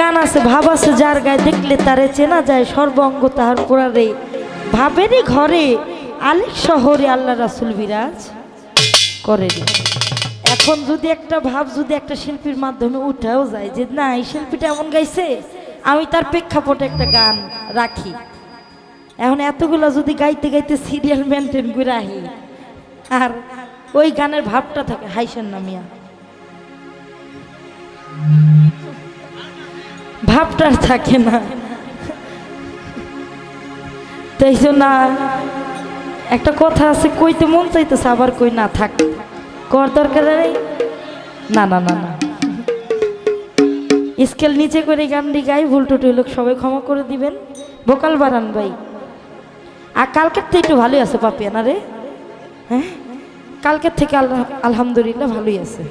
গান আছে, ভাব আছে যার গায়ে, দেখলে তারে চেনা যায় সর্বঙ্গ তাহার পুরারে ভাবেরই ঘরে আলেক শহরে আল্লাহ রাসুল বিরাজ করে এখন যদি একটা ভাব, যদি একটা শিল্পীর মাধ্যমে উঠেও যায় যে, না, এই শিল্পীটা এমন গাইছে, আমি তার প্রেক্ষাপটে একটা গান রাখি। এখন এতগুলো যদি গাইতে গাইতে সিরিয়াল মেনটেন করে আহি, আর ওই গানের ভাবটা থাকে, হাইসেন নামিয়া। ভাবটা থাকে না। তাই জন্য একটা কথা আছে, কইতে মন চাইতেছে, আবার কই না থাক। কর দরকার নেই। না না না না। স্কেল নিচে করে গানটি গাই ভুল টুটি লোক সবাই ক্ষমা করে দিবেন। ভোকাল বাড়ান ভাই। আর কালকের থেকে একটু ভালোই আছে পাপিয়া না রে। হ্যাঁ? কালকের থেকে আলহামদুলিল্লাহ ভালোই আছে।